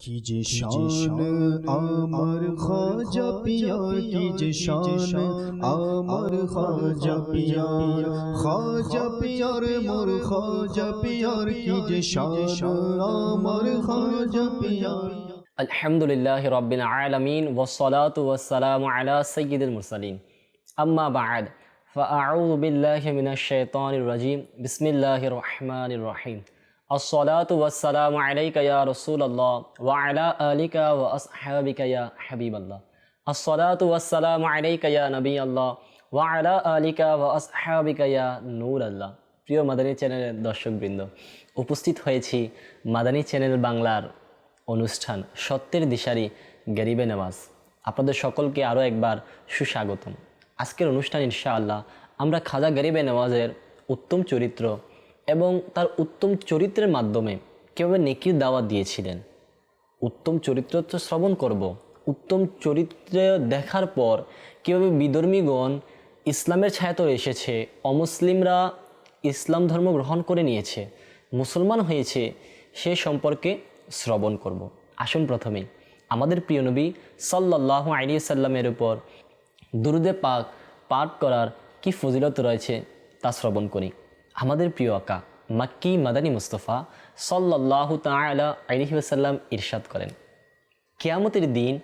কি যে শান আমার খাজা পিয়া কি যে শান আমার খাজা পিয়া খাজা পিয়ার মোর খাজা পিয়ার কি যে শান আমার খাজা পিয়া الحمد لله رب العالمين والصلاة والسلام على سيد المرسلين أما بعد فأعوذ بالله من الشيطان الرجيم بسم الله الرحمن الرحيم আসসালাতু ওয়াসসালামু আলাইকা ইয়া রাসূলুল্লাহ ওয়া আলা আলিকা ওয়া আসহাবিকা ইয়া হাবিবাল্লাহ। আসসালাতু ওয়াসসালামু আলাইকা ইয়া নবী আল্লাহ ওয়া আলা আলিকা ওয়া আসহাবিকা ইয়া নূর আল্লাহ প্রিয় মাদানী চ্যানেলের দর্শকবৃন্দ, উপস্থিত হয়েছি মাদানী চ্যানেল বাংলার অনুষ্ঠান সত্যের দিশারি গরিবে নামাজ। আপনাদের সকলকে আরও একবার সুস্বাগতম। আজকের অনুষ্ঠান ইনশাআল্লাহ আমরা খাজা গরিবে নামাজের উত্তম চরিত্র এবং তার উত্তম চরিত্রের মাধ্যমে কীভাবে নেকির দাওয়াত দিয়েছিলেন। উত্তম চরিত্র তো শ্রবণ করব। উত্তম চরিত্র দেখার পর কীভাবে বিধর্মীগণ ইসলামের ছায়াতলে এসেছে, অমুসলিমরা ইসলাম ধর্ম গ্রহণ করে নিয়েছে, মুসলমান হয়েছে, সে সম্পর্কে শ্রবণ করব। আসুন প্রথমেই আমাদের প্রিয় নবী সাল্লাহ আলী সাল্লামের উপর দুরুদে পাক পাঠ করার কি ফজিলত রয়েছে তা শ্রবণ করি। আমাদের প্রিয় আকা মাক্কি মাদানী মুস্তফা সাল্লাহ তালা আলহি আসাল্লাম ইরশাদ করেন। কেয়ামতের দিন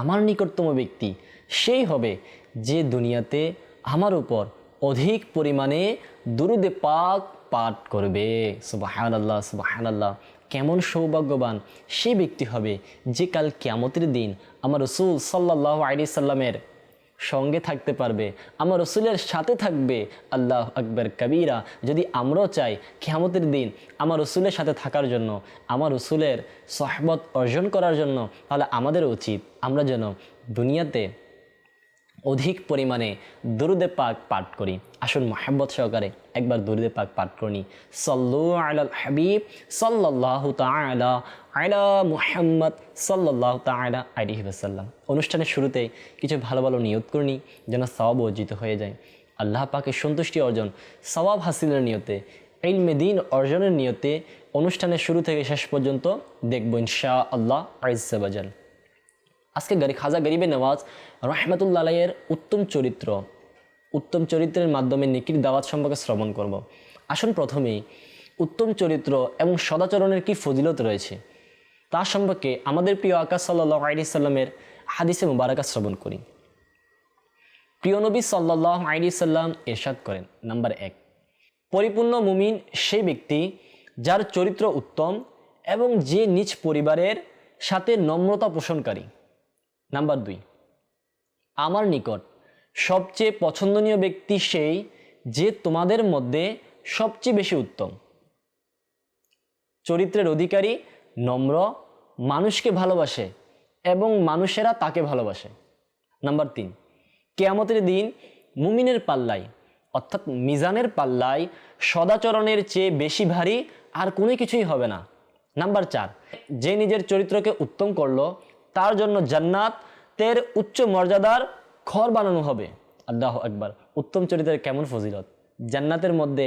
আমার নিকটতম ব্যক্তি, সেই হবে যে দুনিয়াতে আমার উপর অধিক পরিমাণে দুরুদে পাক পাঠ করবে। সুবাহান আল্লাহ সুবাহান আল্লাহ কেমন সৌভাগ্যবান সেই ব্যক্তি হবে যে কাল কেয়ামতের দিন আমার রসুল সাল্লাহ আলি সাল্লামের সঙ্গে থাকতে পারবে। আমার রসুলের সাথে থাকবে, আল্লাহ আকবর কবিরা। যদি আমরাও চাই খেয়ামতের দিন আমার রসুলের সাথে থাকার জন্য, আমার রসুলের সহবত অর্জন করার জন্য, তাহলে আমাদের উচিত। আমরা যেন দুনিয়াতে অধিক পরিমাণে দুরুদে পাক পাঠ করি। আসুন মোহাম্মত সহকারে একবার দুরুদে পাক পাঠ করি সল্লু আলাল হাবিব সাল্লাহ আলা মুহাম্মদ সাল্লাহ তালা আলিহি ওসাল্লাম অনুষ্ঠানের শুরুতে কিছু ভালো ভালো নিয়ত করি যেন সওয়াব অর্জিত হয়ে যায়। আল্লাহ পাকে সন্তুষ্টি অর্জন, সওয়াব হাসিলের নিয়তে, ইলমে দিন অর্জনের নিয়তে অনুষ্ঠানের শুরু থেকে শেষ পর্যন্ত দেখব ইনশা আল্লাহ আইজাল আজকে খাজা গরিবে নওয়াজ রহমতুল্লাহের উত্তম চরিত্র, উত্তম চরিত্রের মাধ্যমে নিকির দাওয়াত সম্পর্কে শ্রবণ করব। আসুন প্রথমেই, উত্তম চরিত্র এবং সদাচরণের কি ফজিলত রয়েছে? তা সম্পর্কে আমাদের প্রিয় আকাশ সাল্লাহ আলি সাল্লামের হাদিসে মুবারাকা শ্রবণ করি। প্রিয় নবী সাল্লাহ আলি সাল্লাম এরশাদ করেন, নাম্বার এক। পরিপূর্ণ মুমিন সেই ব্যক্তি যার চরিত্র উত্তম এবং যে নিজ পরিবারের সাথে নম্রতা পোষণকারী। নাম্বার দুই, আমার নিকট সবচেয়ে পছন্দনীয় ব্যক্তি সেই যে তোমাদের মধ্যে সবচেয়ে বেশি উত্তম। চরিত্রের অধিকারী নম্র, মানুষকে ভালোবাসে এবং মানুষেরা তাকে ভালোবাসে। নাম্বার তিন, কেয়ামতের দিন মুমিনের পাল্লায়, অর্থাৎ মিজানের পাল্লায় সদাচরণের চেয়ে বেশি ভারী আর কোনো কিছুই হবে না। নাম্বার চার, যে নিজের চরিত্রকে উত্তম করল তার জন্য জান্নাতের উচ্চ মর্যাদার ঘর বানানো হবে। আল্লাহ একবার উত্তম চরিত্রের কেমন ফজিলত? জান্নাতের মধ্যে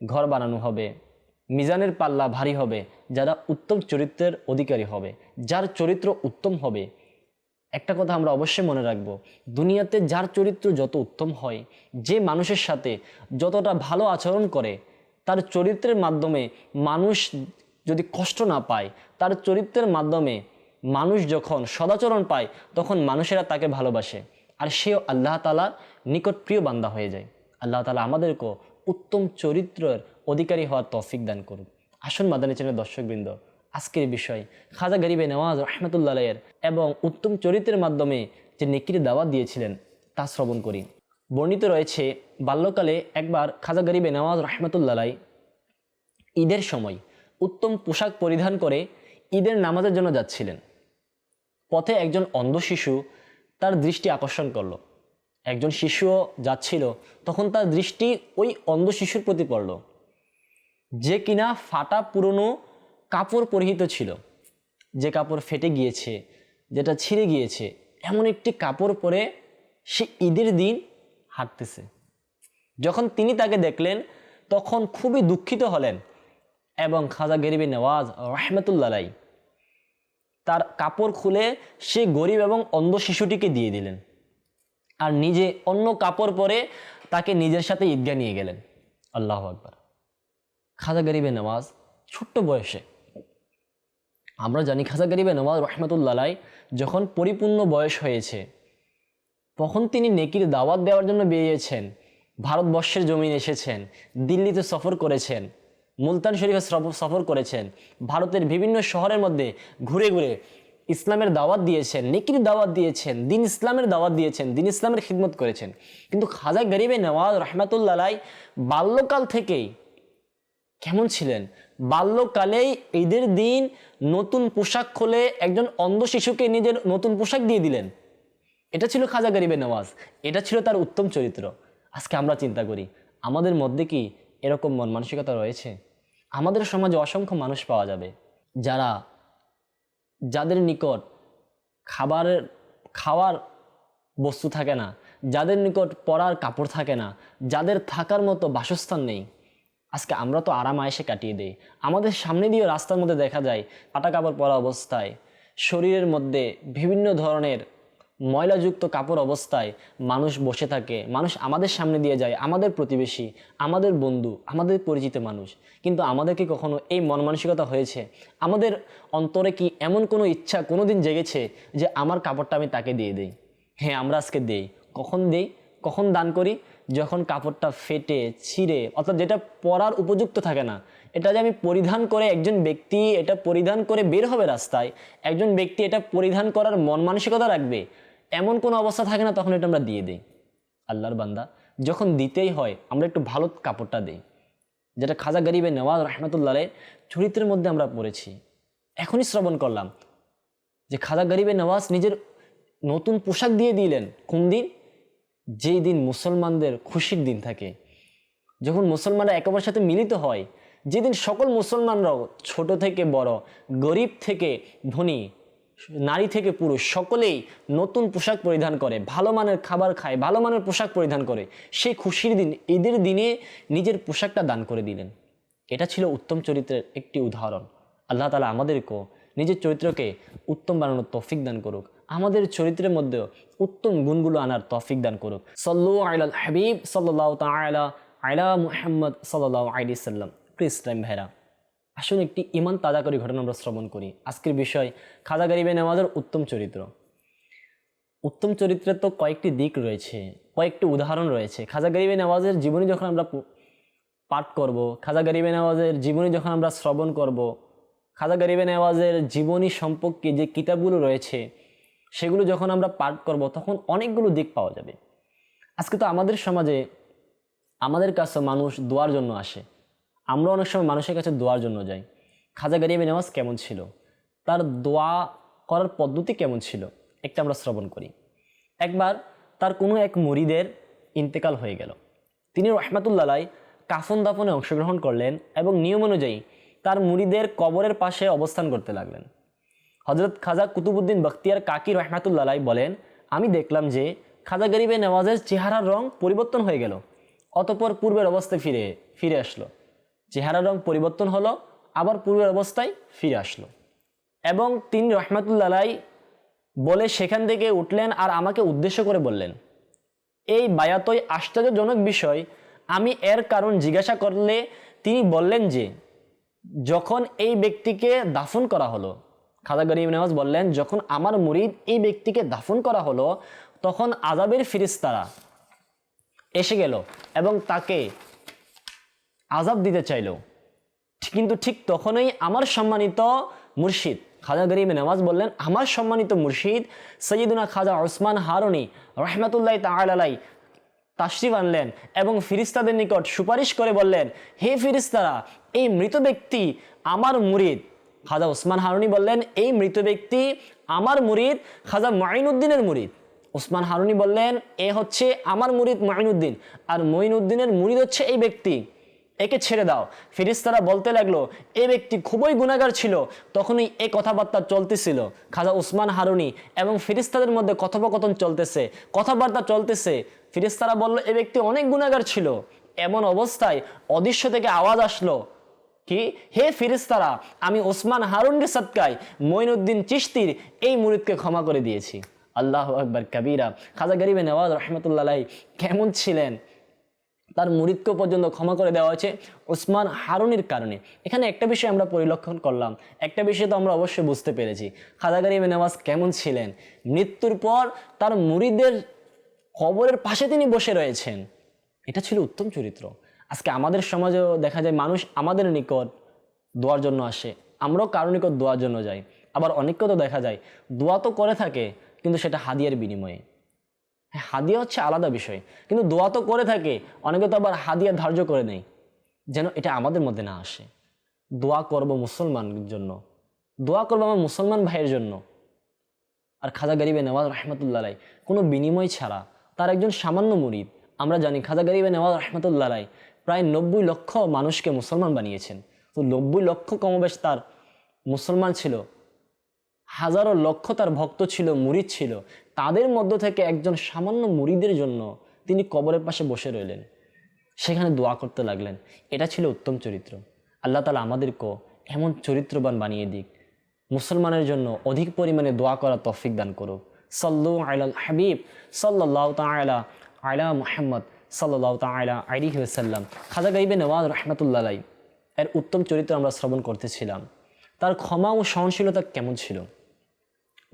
ঘর বানানো হবে। মিজানের পাল্লা ভারী হবে। যারা উত্তম চরিত্রের অধিকারী হবে, যার চরিত্র উত্তম হবে। একটা কথা আমরা অবশ্যই মনে রাখব, দুনিয়াতে যার চরিত্র যত উত্তম হয়, যে মানুষের সাথে যতটা ভালো আচরণ করে, তার চরিত্রের মাধ্যমে মানুষ যদি কষ্ট না পায়, তার চরিত্রের মাধ্যমে মানুষ যখন সদাচরণ পায়, তখন মানুষেরা তাকে ভালোবাসে। আর সেও আল্লাহ তালার নিকট প্রিয় বান্দা হয়ে যায়। আল্লাহ তালা আমাদেরকেও উত্তম চরিত্রের অধিকারী হওয়ার তৌফিক দান করুক আসুন মাদানী চ্যানেল দর্শকবৃন্দ, আজকের বিষয় খাজা গরিবে নওয়াজ রহমতুল্লাহের এবং উত্তম চরিত্রের মাধ্যমে যে নেকির দাওয়াত দিয়েছিলেন, তা শ্রবণ করি। বর্ণিত রয়েছে, বাল্যকালে একবার খাজা গরিবে নওয়াজ রহমতুল্লাহ ঈদের সময় উত্তম পোশাক পরিধান করে ঈদের নামাজের জন্য যাচ্ছিলেন। পথে একজন অন্ধ শিশু তার দৃষ্টি আকর্ষণ করল। একজন শিশুও যাচ্ছিল, তখন তার দৃষ্টি ওই অন্ধ শিশুর প্রতি পড়ল, যে কিনা ফাটা পুরনো কাপড় পরিহিত ছিল। যে কাপড় ফেটে গিয়েছে, যেটা ছিঁড়ে গিয়েছে, এমন একটি কাপড় পরে সে ঈদের দিন হাঁটতেছে। যখন তিনি তাকে দেখলেন, তখন খুবই দুঃখিত হলেন এবং খাজা গরিবী নওয়াজ রহমতুল্লাহ তার কাপড় খুলে সে গরিব এবং অন্ধ শিশুটিকে দিয়ে দিলেন। আর নিজে অন্য কাপড় পরে তাকে নিজের সাথে ঈদগা নিয়ে গেলেন। আল্লাহ আকবার। খাজা গরিবে নওয়াজ ছোট্ট বয়সে। আমরা জানি খাজা গরিবে নওয়াজ রহমতুল্লাহ যখন পরিপূর্ণ বয়স হয়েছে, তখন তিনি নেকির দাওয়াত দেওয়ার জন্য বেরিয়েছেন, ভারতবর্ষের জমিন এসেছেন, দিল্লিতে সফর করেছেন। মুলতান শরীফে সফ- সফর করেছেন। ভারতের বিভিন্ন শহরের মধ্যে ঘুরে ঘুরে ইসলামের দাওয়াত দিয়েছেন, নেকির দাওয়াত দিয়েছেন, দিন ইসলামের দাওয়াত দিয়েছেন, দিন ইসলামের খিদমত করেছেন। কিন্তু খাজা গরিবে নওয়াজ রহমাতুল্লাহ বাল্যকাল থেকেই কেমন ছিলেন? বাল্যকালেই ঈদের দিন নতুন পোশাক খুলে একজন অন্ধ শিশুকে নিজের নতুন পোশাক দিয়ে দিলেন। এটা ছিল খাজা গরিবের নওয়াজ। এটা ছিল তার উত্তম চরিত্র। আজকে আমরা চিন্তা করি, আমাদের মধ্যে কি এরকম মন মানসিকতা রয়েছে, আমাদের সমাজে অসংখ্য মানুষ পাওয়া যাবে যারা যাদের নিকট খাবারের খাওয়ার বস্তু থাকে না, যাদের নিকট পরার কাপড় থাকে না, যাদের থাকার মতো বাসস্থান নেই। আজকে আমরা তো আরাম আয়েসে কাটিয়ে দিই। আমাদের সামনে দিয়ে রাস্তার মধ্যে দেখা যায় পাটা কাপড় পরা অবস্থায় শরীরের মধ্যে বিভিন্ন ধরনের ময়লাযুক্ত কাপড় অবস্থায় মানুষ বসে থাকে, মানুষ আমাদের সামনে দিয়ে যায়, আমাদের প্রতিবেশী, আমাদের বন্ধু, আমাদের পরিচিত মানুষ। কিন্তু আমাদের কি কখনো এই মন মানসিকতা হয়েছে? আমাদের অন্তরে কি এমন কোনো ইচ্ছা কোনো দিন জেগেছে যে আমার কাপড়টা আমি তাকে দিয়ে দিই? হ্যাঁ আমরা আজকে দেই। কখন দেই? কখন দান করি? যখন কাপড়টা ফেটে, ছিঁড়ে, অর্থাৎ যেটা পরার উপযুক্ত থাকে না, এটা যে আমি পরিধান করে একজন ব্যক্তি, এটা পরিধান করে বের হবে রাস্তায়, একজন ব্যক্তি এটা পরিধান করার মন মানসিকতা রাখবে এমন কোনো অবস্থা থাকে না, তখন এটা আমরা দিয়ে দিই। আল্লাহর বান্দা, যখন দিতেই হয়, আমরা একটু ভালো কাপড়টা দিই। যেটা খাজা গরিবে নওয়াজ রহমতুল্লাহ চরিত্রের মধ্যে আমরা পড়েছি। এখনই শ্রবণ করলাম যে খাজা গরিবে নওয়াজ নিজের নতুন পোশাক দিয়ে দিলেন। কোন দিন? যেই দিন মুসলমানদের খুশির দিন থাকে। যখন মুসলমানরা একে অপরের সাথে মিলিত হয়, যেদিন সকল মুসলমানরাও ছোট থেকে বড়, গরিব থেকে ধনী নারী থেকে পুরুষ, সকলেই নতুন পোশাক পরিধান করে, ভালো মানের খাবার খায়, ভালো মানের পোশাক পরিধান করে। সেই খুশির দিন, ঈদের দিনে নিজের পোশাকটা দান করে দিলেন। এটা ছিল উত্তম চরিত্রের একটি উদাহরণ। আল্লাহ তালা আমাদেরকেও নিজের চরিত্রকে উত্তম বানানোর তৌফিক দান করুক। আমাদের চরিত্রের মধ্যেও উত্তম গুণগুলো আনার তৌফিক দান করুক। সল্লু আলাল হাবিব সাল্লাহ তালা আলা মুহাম্মদ সাল্লাহ আলি সাল্লাম। ইসলাম ভাইরা। আসুন একটি ইমান তাজা করে ঘটনা আমরা শ্রবণ করি। আজকের বিষয়, খাজা গরিবে নেওয়াজের উত্তম চরিত্র। উত্তম চরিত্রের তো কয়েকটি দিক রয়েছে, কয়েকটি উদাহরণ রয়েছে। খাজা গরিবে নেওয়াজের জীবনী যখন আমরা পাঠ করব, খাজা গরিবে নেওয়াজের জীবনী যখন আমরা শ্রবণ করব, খাজা গরিবে নেওয়াজের জীবনী সম্পর্কে যে কিতাবগুলো রয়েছে, সেগুলো যখন আমরা পাঠ করব, তখন অনেকগুলো দিক পাওয়া যাবে। আজকে তো আমাদের সমাজে, আমাদের কাছে মানুষ দোয়ার জন্য আসে। আমরা অনেক সময় মানুষের কাছে দোয়ার জন্য যাই। খাজা গরিবে নেওয়াজ কেমন ছিল? তার দোয়া করার পদ্ধতি কেমন ছিল? একটা আমরা শ্রবণ করি। একবার তার কোনো এক মুরিদের ইন্তেকাল হয়ে গেল। তিনি রহমাতুল্লাহ কাফন দাফনে অংশগ্রহণ করলেন এবং নিয়ম অনুযায়ী তার মুড়িদের কবরের পাশে অবস্থান করতে লাগলেন। হজরত খাজা কুতুবুদ্দিন বখতিয়ার কাকি রহমাতুল্লাহ বলেন, আমি দেখলাম যে খাজা গরিবে নেওয়াজের চেহারার রং পরিবর্তন হয়ে গেল। অতপর পূর্বের অবস্থায় ফিরে ফিরে আসলো। চেহারার রং পরিবর্তন হলো, আবার পূর্বের অবস্থায় ফিরে আসলো। এবং তিনি রহমাতুল্লাহ বলে সেখান থেকে উঠলেন আর আমাকে উদ্দেশ্য করে বললেন, এই বায়াতই আশ্চর্যজনক বিষয়। আমি এর কারণ জিজ্ঞাসা করলে তিনি বললেন যে, যখন এই ব্যক্তিকে দাফন করা হলো খাজা গরিব নেওয়াজ বললেন, যখন আমার মুরিদ এই ব্যক্তিকে দাফন করা হলো, তখন আজাবের ফিরিস্তারা এসে গেল এবং তাকে আজাব দিতে চাইল। কিন্তু ঠিক তখনই আমার সম্মানিত মুর্শিদ খাজা গরিব নামাজ বললেন, আমার সম্মানিত মুর্শিদ সৈয়দুনা খাজা ওসমান হারুনি রহমতুল্লাহ তালাই তাশরিফ আনলেন এবং ফিরিস্তাদের নিকট সুপারিশ করে বললেন, হে ফিরিস্তারা, এই মৃত ব্যক্তি আমার মুরিদ। খাজা ওসমান হারুনি বললেন, এই মৃত ব্যক্তি আমার মুরিদ খাজা মাইনুদ্দিনের মুরিদ। ওসমান হারুনি বললেন, এ হচ্ছে আমার মুরিদ মাইনুদ্দিন আর মঈনুদ্দিনের মুরিদ হচ্ছে এই ব্যক্তি। একে ছেড়ে দাও। ফিরিস্তারা বলতে লাগল, এ ব্যক্তি খুবই গুণাগার ছিল। তখনই এ কথাবার্তা চলতেছিল। খাজা উসমান হারুনি এবং ফিরিস্তাদের মধ্যে কথোপকথন চলতেছে। কথাবার্তা চলতেছে। ফিরিস্তারা বলল, এ ব্যক্তি অনেক গুণাগার ছিল। এমন অবস্থায় অদৃশ্য থেকে আওয়াজ আসলো, কি? হে ফিরিস্তারা আমি ওসমান হারুনকে সৎকায় মঈনুদ্দিন চিশতির এই মুরিদকে ক্ষমা করে দিয়েছি। আল্লাহ আকবর, কাবিরা। খাজা গরিবে নওয়াজ রহমতুল্লাহ কেমন ছিলেন? তার মুরিদকে পর্যন্ত ক্ষমা করে দেওয়া হয়েছে ওসমান হারুনের কারণে। এখানে একটা বিষয় আমরা পরিলক্ষণ করলাম। একটা বিষয় তো আমরা অবশ্যই বুঝতে পেরেছি। গরিবে নওয়াজ কেমন ছিলেন? মৃত্যুর পর তার মুরিদের কবরের পাশে তিনি বসে রয়েছেন। এটা ছিল উত্তম চরিত্র। আজকে আমাদের সমাজেও দেখা যায় মানুষ আমাদের নিকট দোয়ার জন্য আসে। আমরাও কারও নিকট দোয়ার জন্য যাই। আবার অনেককে তো দেখা যায়, দোয়া তো করে থাকে, কিন্তু সেটা হাদিয়ার বিনিময়ে। হাদিয়া হচ্ছে আলাদা বিষয়। কিন্তু দোয়া তো করে থাকে, অনেকে তো আবার হাদিয়া ধার্য করে নেই। যেন এটা আমাদের মধ্যে না আসে। দোয়া করব মুসলমানের জন্য। দোয়া করব আমার মুসলমান ভাইয়ের জন্য। আর খাজা গরিবে নওয়াজ রহমতুল্লাহ কোনো বিনিময় ছাড়া। তার একজন সামান্য মুরিদ। আমরা জানি খাজা গরিবে নওয়াজ রহমতুল্লাহ প্রায় নব্বই লক্ষ মানুষকে মুসলমান বানিয়েছেন। তো নব্বই লক্ষ কমবেশ তার মুসলমান ছিল। হাজারো লক্ষ তার ভক্ত ছিল, মুরিদ ছিল। তাদের মধ্য থেকে একজন সামান্য মুরিদের জন্য তিনি কবরের পাশে বসে রইলেন। সেখানে দোয়া করতে লাগলেন। এটা ছিল উত্তম চরিত্র। আল্লাহ তালা আমাদেরকেও এমন চরিত্রবান বানিয়ে দিক। মুসলমানের জন্য অধিক পরিমাণে দোয়া করা তফিক দান করুক। সল্লু আলাল হাবিব সাল্লাহ তালা আলা মুহাম্মদ সাল্লাহ তালা আলিহি সাল্লাম খাজা গাইবে নওয়াজ রহমতুল্লাহ এর উত্তম চরিত্র আমরা শ্রবণ করতেছিলাম। তার ক্ষমা ও সহনশীলতা কেমন ছিল?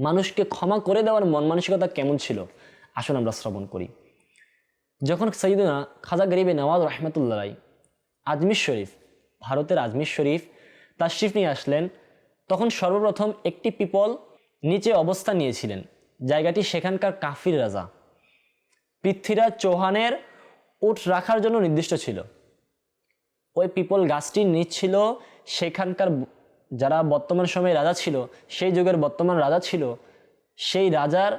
মানুষকে ক্ষমা করে দেওয়ার মন মানসিকতা কেমন ছিল? আসুন আমরা শ্রবণ করি। যখন সৈয়দনা খাজা গরিবে নওয়াজ রহমতুল্লাহ আজমির শরীফ, ভারতের আজমির শরীফ, তাশরিফ নিয়ে আসলেন, তখন সর্বপ্রথম একটি পিপল নিচে অবস্থান নিয়েছিলেন। জায়গাটি সেখানকার কাফির রাজা। পৃথ্বীরাজ চৌহানের উট রাখার জন্য নির্দিষ্ট ছিল। ওই পিপল গাছটি নিচ ছিল, সেখানকার যারা বর্তমান সময়ে রাজা ছিল, সেই যুগের বর্তমান রাজা ছিল, সেই রাজার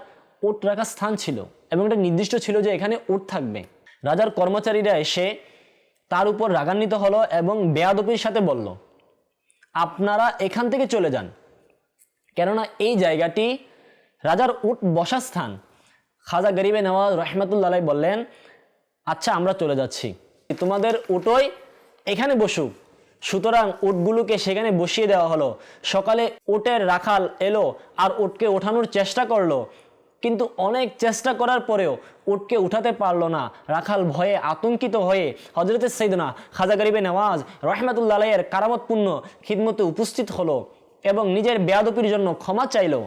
উট রাখার স্থান ছিল এবং এটা নির্দিষ্ট ছিল যে এখানে উট থাকবে। রাজার কর্মচারীরা এসে তার উপর রাগান্বিত হলো এবং বেয়াদপির সাথে বলল, আপনারা এখান থেকে চলে যান। কেননা এই জায়গাটি রাজার উট বসার স্থান। খাজা গরিবে নওয়াজ রহমতুল্লাহ বললেন আচ্ছা আমরা চলে যাচ্ছি। তোমাদের উটোই এখানে বসুক। সুতরাং উটগুলোকে সেখানে বসিয়ে দেওয়া হলো। সকালে উটের রাখাল এলো আর ওটকে ওঠানোর চেষ্টা করল। কিন্তু অনেক চেষ্টা করার পরেও উটকে উঠাতে পারল না। রাখাল ভয়ে আতঙ্কিত হয়ে হজরত সৈদনা খাজা গরিবে নওয়াজ রহমতুল্লাহের কারামতপূর্ণ খিদমতে উপস্থিত হলো এবং নিজের বেয়াদপির জন্য ক্ষমা চাইলো।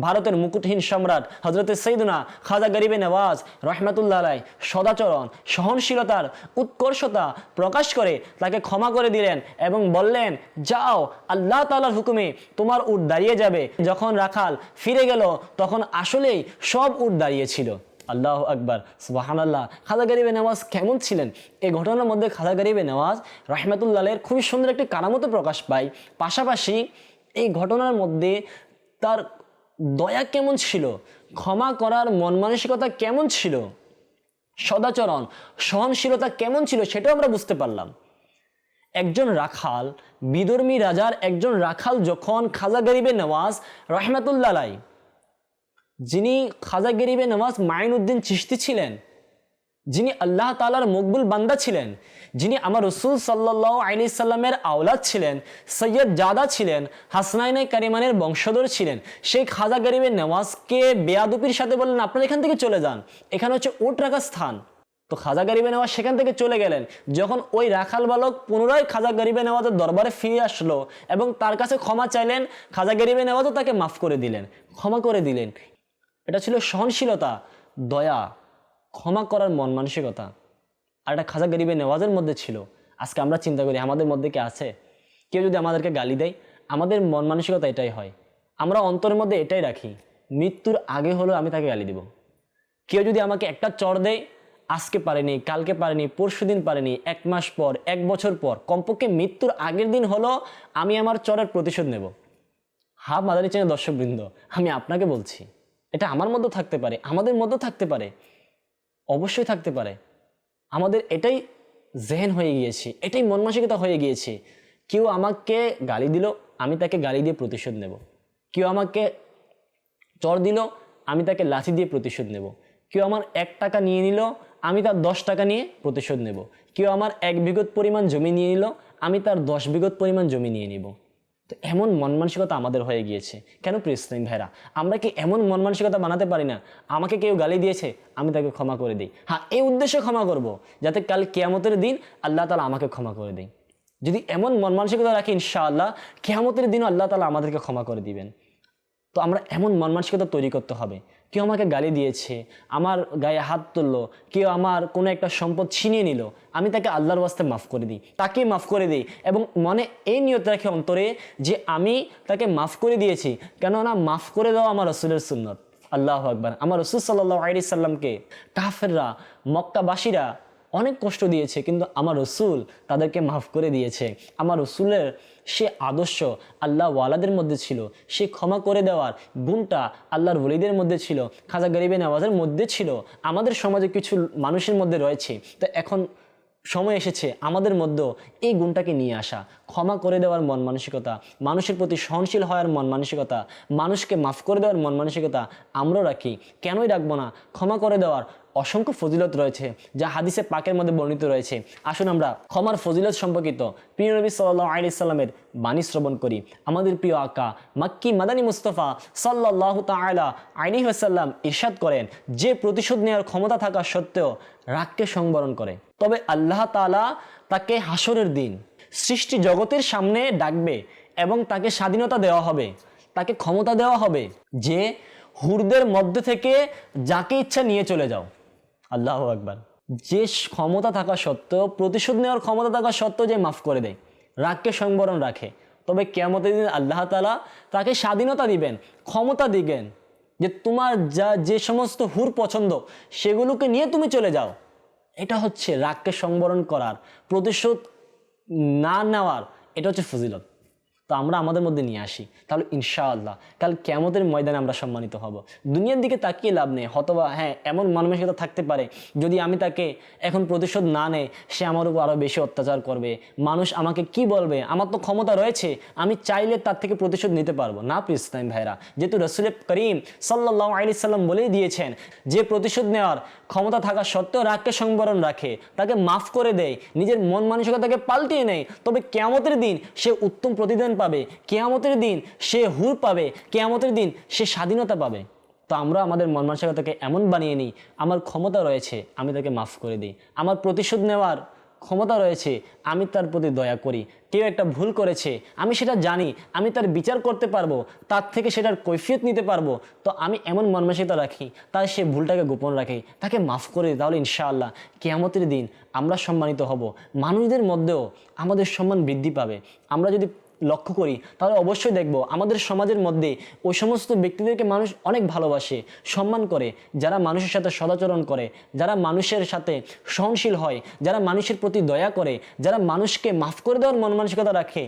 ভারতের মুকুটহীন সম্রাট হজরত সৈদুনা খাজা গরিবে নওয়াজ রহমতুল্লাহ আলাই সদাচরণ, সহনশীলতার উৎকর্ষতা প্রকাশ করে তাকে ক্ষমা করে দিলেন এবং বললেন, যাও, আল্লাহ তালার হুকুমে তোমার উট দাঁড়িয়ে যাবে। যখন রাখাল ফিরে গেল, তখন আসলেই সব উট দাঁড়িয়েছিল। আল্লাহ আকবর সুবাহান আল্লাহ খাজা গরিবে নওয়াজ কেমন ছিলেন? এই ঘটনার মধ্যে খাজা গরিবে নওয়াজ রহমতুল্লাহের খুবই সুন্দর একটি কারামতো প্রকাশ পায়। পাশাপাশি এই ঘটনার মধ্যে তার দয়া কেমন ছিল? ক্ষমা করার মন মানসিকতা কেমন ছিল? সদাচরণ, সহনশীলতা কেমন ছিল সেটাও আমরা বুঝতে পারলাম। একজন রাখাল, বিদর্মী রাজার একজন রাখাল যখন খাজা গরিবে নওয়াজ রহমাতুল্লাহ যিনি খাজা গরিবে নওয়াজ মাইনুদ্দিন চিস্তি ছিলেন যিনি আল্লাহ তালার মকবুল বান্দা ছিলেন, যিনি আমার রসুল সাল্লাহ আলি সাল্লামের আওলাদ ছিলেন, সৈয়দ জাদা ছিলেন, হাসনাইনে কারিমানের বংশধর ছিলেন। সেই খাজা গরিবের নেওয়াজকে বেয়াদুপির সাথে বললেন, আপনারা এখান থেকে চলে যান। এখানে হচ্ছে উট রাখার স্থান। তো খাজা গরিবে নেওয়াজ সেখান থেকে চলে গেলেন। যখন ওই রাখাল বালক পুনরায় খাজা গরিবে নেওয়াজের দরবারে ফিরে আসলো এবং তার কাছে ক্ষমা চাইলেন, খাজা গরিবে নেওয়াজও তাকে মাফ করে দিলেন। ক্ষমা করে দিলেন। এটা ছিল সহনশীলতা, দয়া। ক্ষমা করার মন মানসিকতা আর একটা খাজা গরিবের নেওয়াজের মধ্যে ছিল। আজকে আমরা চিন্তা করি আমাদের মধ্যে কে আছে? কেউ যদি আমাদেরকে গালি দেয়, আমাদের মন মানসিকতা এটাই হয়। আমরা অন্তরের মধ্যে এটাই রাখি, মৃত্যুর আগে হলেও আমি তাকে গালি দিব। কেউ যদি আমাকে একটা চর দেয়, আজকে পারেনি, কালকে পারেনি, পরশু দিন পারেনি, এক মাস পর, এক বছর পর, কমপক্ষে মৃত্যুর আগের দিন হলো আমি আমার চরের প্রতিশোধ নেব। হা মাদারি চেনে দর্শকবৃন্দ, আমি আপনাকে বলছি, এটা আমার মধ্যে থাকতে পারে, আমাদের মধ্যে থাকতে পারে। অবশ্যই থাকতে পারে। আমাদের এটাই জেহেন হয়ে গিয়েছে, এটাই মন মানসিকতা হয়ে গিয়েছে। কেউ আমাকে গালি দিল, আমি তাকে গালি দিয়ে প্রতিশোধ নেব। কেউ আমাকে চর দিল, আমি তাকে লাঠি দিয়ে প্রতিশোধ নেব। কেউ আমার এক টাকা নিয়ে নিল, আমি তার দশ টাকা নিয়ে প্রতিশোধ নেব। কেউ আমার এক বিগত পরিমাণ জমি নিয়ে নিল, আমি তার দশ বিগত পরিমাণ জমি নিয়ে নিব। তো এমন মন মানসিকতা আমাদের হয়ে গিয়েছে। কেন প্রিয় ভাইরা? আমরা কি এমন মন মানসিকতা বানাতে পারি না? আমাকে কেউ গালি দিয়েছে, আমি তাকে ক্ষমা করে দিই। হ্যাঁ এই উদ্দেশ্যে ক্ষমা করব, যাতে কাল কেয়ামতের দিন আল্লাহ তালা আমাকে ক্ষমা করে দিই যদি এমন মন মানসিকতা রাখি, ইনশাআল্লাহ, কেয়ামতের দিনও আল্লাহ তালা আমাদেরকে ক্ষমা করে দিবেন। তো আমরা এমন মন মানসিকতা তৈরি করতে হবে। কেউ আমাকে গালি দিয়েছে, আমার গায়ে হাত তুললো, কেউ আমার কোনো একটা সম্পদ ছিনিয়ে নিল, আমি তাকে আল্লাহর ওয়াস্তে মাফ করে দিই তাকে মাফ করে দিই এবং মনে এই নিয়ত রাখি অন্তরে যে আমি তাকে মাফ করে দিয়েছি। কেননা মাফ করে দেওয়া আমার রসুলের সুন্নত। আল্লাহ আকবার। আমার রসুল সাল্লাহ আলি সাল্লামকে কাফেররা, মক্কাবাসীরা অনেক কষ্ট দিয়েছে, কিন্তু আমার রসুল তাদেরকে মাফ করে দিয়েছে। আমার রসুলের সে আদর্শ আল্লাহ ওয়ালাদের মধ্যে ছিল। সে ক্ষমা করে দেওয়ার গুণটা আল্লাহর ওলিদের মধ্যে ছিল, খাজা গরিবে নওয়াজের মধ্যে ছিল। আমাদের সমাজে কিছু মানুষের মধ্যে রয়েছে। তো এখন সময় এসেছে আমাদের মধ্যেও এই গুণটাকে নিয়ে আসা। ক্ষমা করে দেওয়ার মন মানসিকতা, মানুষের প্রতি সহনশীল হওয়ার মন মানসিকতা, মানুষকে মাফ করে দেওয়ার মন মানসিকতা আমরাও রাখি। কেনই রাখব না? ক্ষমা করে দেওয়ার অসংখ্য ফজিলত রয়েছে, যা হাদিসে পাকের মধ্যে বর্ণিত রয়েছে। আসুন আমরা ক্ষমার ফজিলত সম্পর্কিত প্রিয় নবী সাল্লাহ আলি সাল্লামের বাণী শ্রবণ করি। আমাদের প্রিয় আকা মাক্কি মাদানী মুস্তফা সাল্লাহ তালা আইনি সাল্লাম ইরশাদ করেন, যে প্রতিশোধ নেওয়ার ক্ষমতা থাকা সত্ত্বেও রাগকে সংবরণ করে। তবে আল্লাহ তালা তাকে হাসরের দিন সৃষ্টি জগতের সামনে ডাকবে এবং তাকে স্বাধীনতা দেওয়া হবে, তাকে ক্ষমতা দেওয়া হবে যে হুরদের মধ্যে থেকে যাকে ইচ্ছা নিয়ে চলে যাও। আল্লাহ একবার যে ক্ষমতা থাকা সত্ত্বেও, প্রতিশোধ নেওয়ার ক্ষমতা থাকা সত্ত্বেও যে মাফ করে দেয়, রাগকে সংবরণ রাখে। তবে কেমতের দিন আল্লাহ তালা তাকে স্বাধীনতা দিবেন, ক্ষমতা দিবেন যে তোমার যা, যে সমস্ত হুর পছন্দ, সেগুলোকে নিয়ে তুমি চলে যাও। এটা হচ্ছে রাগকে সংবরণ করার, প্রতিশোধ না নেওয়ার, এটা হচ্ছে ফজিলত। তো আমরা আমাদের মধ্যে নিয়ে আসি। তাহলে ইনশাআল্লাহ, কাল কেমতের ময়দানে আমরা সম্মানিত হব। দুনিয়ার দিকে তাকিয়ে লাভ নেই হতবা হ্যাঁ এমন মানসিকতা থাকতে পারে, যদি আমি তাকে এখন প্রতিশোধ না নেই, সে আমার উপর আরও বেশি অত্যাচার করবে। মানুষ আমাকে কি বলবে? আমার তো ক্ষমতা রয়েছে, আমি চাইলে তার থেকে প্রতিশোধ নিতে পারব। না প্রিস্তাইম ভাইরা, যেহেতু রসুল করিম সাল্লাহ আলি সাল্লাম বলেই দিয়েছেন, যে প্রতিশোধ নেওয়ার ক্ষমতা থাকা সত্ত্বেও রাগকে সংবরণ রাখে, তাকে মাফ করে দেয়, নিজের মন মানসিকতাকে পাল্টিয়ে নেয়, তবে কেয়ামতের দিন সে উত্তম প্রতিদান পাবে, কেয়ামতের দিন সে হুর পাবে, কেয়ামতের দিন সে স্বাধীনতা পাবে। তো আমরা আমাদের মন মানসিকতাকে এমন বানিয়ে নিই, আমার ক্ষমতা রয়েছে, আমি তাকে মাফ করে দিই। আমার প্রতিশোধ নেওয়ার ক্ষমতা রয়েছে, আমি তার প্রতি দয়া করি। কেউ একটা ভুল করেছে, আমি সেটা জানি, আমি তার বিচার করতে পারব, তার থেকে সেটার কৈফিয়ত নিতে পারব। তো আমি এমন মনমানসিকতা রাখি, তাই সে ভুলটাকে গোপন রাখি, তাকে মাফ করে দিই। তাহলে ইনশাআল্লাহ কেয়ামতের দিন আমরা সম্মানিত হব। মানুষদের মধ্যেও আমাদের সম্মান বৃদ্ধি পাবে। আমরা যদি লক্ষ্য করি, তাহলে অবশ্যই দেখব আমাদের সমাজের মধ্যে ওই সমস্ত ব্যক্তিদেরকে মানুষ অনেক ভালোবাসে, সম্মান করে, যারা মানুষের সাথে সদাচরণ করে, যারা মানুষের সাথে সহনশীল হয়, যারা মানুষের প্রতি দয়া করে, যারা মানুষকে মাফ করে দেওয়ার মন মানসিকতা রাখে,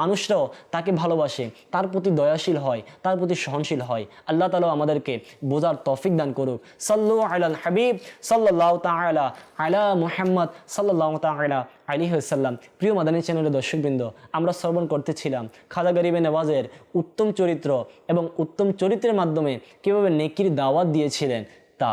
মানুষরাও তাকে ভালোবাসে, তার প্রতি দয়াশীল হয়, তার প্রতি সহনশীল হয়। আল্লাহ তালাও আমাদেরকে বোঝার তফিক দান করুক। সাল্লু আলাল হাবিব সাল্লাহ তালা আলা মুহাম্মদ সাল্লাহ তালা আলী সাল্লাম প্রিয় মাদানী চ্যানেলের দর্শকবৃন্দ, আমরা শ্রবণ করতেছিলাম খাজা গরিবে নেওয়াজের উত্তম চরিত্র এবং উত্তম চরিত্রের মাধ্যমে কীভাবে নেকির দাওয়াত দিয়েছিলেন তা।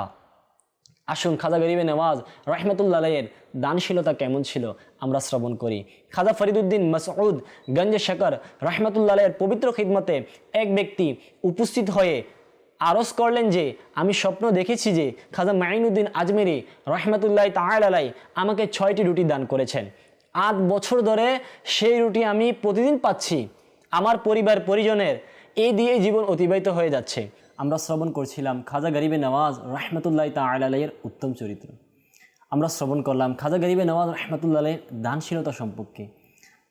আসুন খাজা গরিবে নেওয়াজ রহমতুল্লাহের দানশীলতা কেমন ছিল আমরা শ্রবণ করি। খাজা ফরিদুদ্দিন মসউদ গঞ্জ শেখর রহমতুল্লাহের পবিত্র খিদমতে এক ব্যক্তি উপস্থিত হয়ে আরজ করলেন যে, আমি স্বপ্ন দেখেছি যে, খাজা মাইনুদ্দিন আজমেরি রহমতুল্লাহ তালাই আমাকে ছয়টি রুটি দান করেছেন। আট বছর ধরে সেই রুটি আমি প্রতিদিন পাচ্ছি। আমার পরিবার, পরিজনের এই দিয়ে জীবন অতিবাহিত হয়ে যাচ্ছে। আমরা শ্রবণ করছিলাম খাজা গরিবে নওয়াজ রহমতুল্লাহ তালাইয়ের উত্তম চরিত্র। আমরা শ্রবণ করলাম খাজা গরিবে নওয়াজ রহমতুল্লাহের দানশীলতা সম্পর্কে।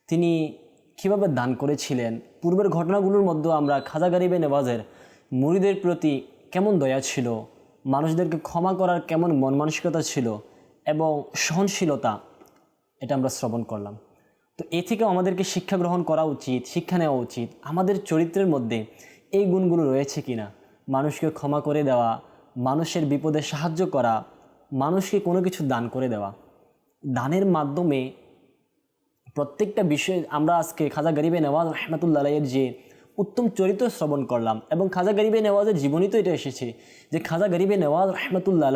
তিনি কীভাবে দান করেছিলেন? পূর্বের ঘটনাগুলোর মধ্যে আমরা খাজা গরিবে নেওয়াজের মুড়িদের প্রতি কেমন দয়া ছিল? মানুষদেরকে ক্ষমা করার কেমন মন মানসিকতা ছিল? এবং সহনশীলতা, এটা আমরা শ্রবণ করলাম। তো এ থেকেও আমাদেরকে শিক্ষা গ্রহণ করা উচিত, শিক্ষা নেওয়া উচিত, আমাদের চরিত্রের মধ্যে এই গুণগুলো রয়েছে কি না মানুষকে ক্ষমা করে দেওয়া, মানুষের বিপদে সাহায্য করা, মানুষকে কোনো কিছু দান করে দেওয়া। দানের মাধ্যমে প্রত্যেকটা বিষয়ে আমরা আজকে খাজা গরিবে নওয়াজ রহমতুল্লাহের যে উত্তম চরিত্র শ্রবণ করলাম এবং খাজা গরিবে নেওয়াজের জীবনী তো এটা এসেছে যে খাজা গরিবে নেওয়াজ রহমতুল্লাহ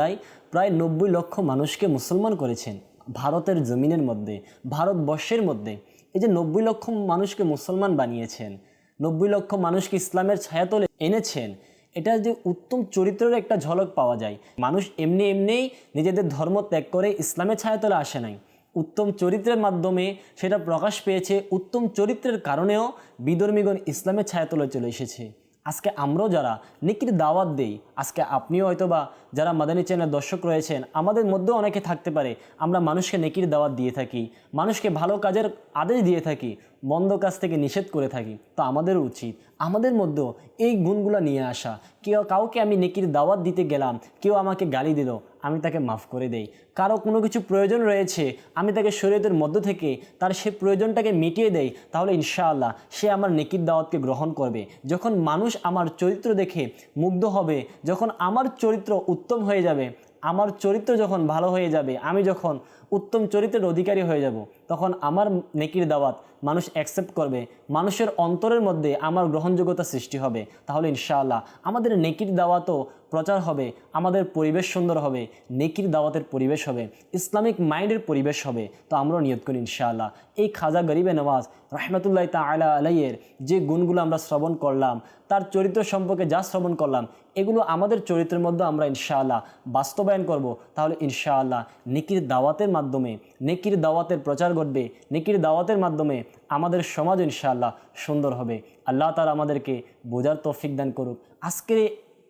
প্রায় নব্বই লক্ষ মানুষকে মুসলমান করেছেন ভারতের জমিনের মধ্যে, ভারতবর্ষের মধ্যে। এই যে নব্বই লক্ষ মানুষকে মুসলমান বানিয়েছেন, নব্বই লক্ষ মানুষকে ইসলামের ছায়াতলে এনেছেন, এটা যে উত্তম চরিত্রের একটা ঝলক পাওয়া যায়। মানুষ এমনি এমনিই নিজেদের ধর্ম ত্যাগ করে ইসলামের ছায়াতলে আসে নাই। উত্তম চরিত্রের মাধ্যমে সেটা প্রকাশ পেয়েছে। উত্তম চরিত্রের কারণেও বিধর্মীগণ ইসলামের ছায়া ছায়াতলে চলে এসেছে। আজকে আমরাও যারা নেকির দাওয়াত দেই, আজকে আপনিও হয়তোবা যারা মাদানী চ্যানেল দর্শক রয়েছেন, আমাদের মধ্যেও অনেকে থাকতে পারে। আমরা মানুষকে নেকির দাওয়াত দিয়ে থাকি, মানুষকে ভালো কাজের আদেশ দিয়ে থাকি, মন্দ কাজ থেকে নিষেধ করে থাকি। তো আমাদের উচিত, আমাদের মধ্যেও এই গুণগুলো নিয়ে আসা। কেউ কাউকে আমি নেকির দাওয়াত দিতে গেলাম, কেউ আমাকে গালি দিল আমি তাকে মাফ করে দেই। কারও কোনো কিছু প্রয়োজন রয়েছে, আমি তাকে শরীয়তের মধ্য থেকে তার সে প্রয়োজনটাকে মিটিয়ে দেই, তাহলে ইনশাআল্লাহ সে আমার নেকির দাওয়াতকে গ্রহণ করবে। যখন মানুষ আমার চরিত্র দেখে মুগ্ধ হবে, যখন আমার চরিত্র উত্তম হয়ে যাবে, আমার চরিত্র যখন ভালো হয়ে যাবে, আমি যখন উত্তম চরিত্রের অধিকারী হয়ে যাব, তখন আমার নেকির দাওয়াত মানুষ অ্যাকসেপ্ট করবে, মানুষের অন্তরের মধ্যে আমার গ্রহণযোগ্যতা সৃষ্টি হবে। তাহলে ইনশাআল্লাহ আমাদের নেকির দাওয়াতও প্রচার হবে, আমাদের পরিবেশ সুন্দর হবে, নেকির দাওয়াতের পরিবেশ হবে, ইসলামিক মাইন্ডের পরিবেশ হবে। তো আমরাও নিয়ত করি ইনশাআল্লাহ। এই খাজা গরিবে নওয়াজ রহমতুল্লাহ তালা আলাইয়ের যে গুণগুলো আমরা শ্রবণ করলাম, তার চরিত্র সম্পর্কে যা শ্রবণ করলাম, এগুলো আমাদের চরিত্রের মধ্যে আমরা ইনশাআল্লাহ বাস্তবায়ন করব। তাহলে ইনশাআল্লাহ নেকির দাওয়াতের মাধ্যমে, নেকির দাওয়াতের প্রচার ঘটবে, নেকির দাওয়াতের মাধ্যমে আমাদের সমাজ ইনশাআল্লাহ সুন্দর হবে। আল্লাহ তালা আমাদেরকে বোঝার তৌফিক দান করুক। আজকের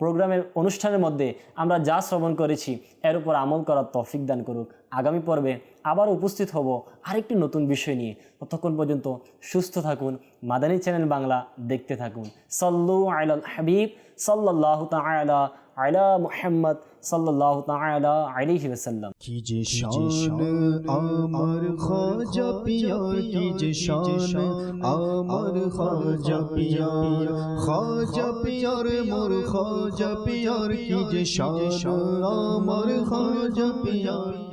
প্রোগ্রামের অনুষ্ঠানের মধ্যে আমরা যা শ্রবণ করেছি, এর উপর আমল করার তফিক দান করুক। আগামী পর্বে আবার উপস্থিত হব আরেকটি নতুন বিষয় নিয়ে। ততক্ষণ পর্যন্ত সুস্থ থাকুন, মাদানী চ্যানেল বাংলা দেখতে থাকুন। সল্লু আলাল হাবিব সাল্লাহ তালা আলা মুহাম্মদ সাল্লাহ তালা আলিহি ওসাল্লাম কি যে শান আমার খাজা পিয়ার কি যে শান আমার খাজা পিয়ার খাজা পিয়ার মোর খাজা পিয়ার কি যে শান আমার খাজা পিয়ার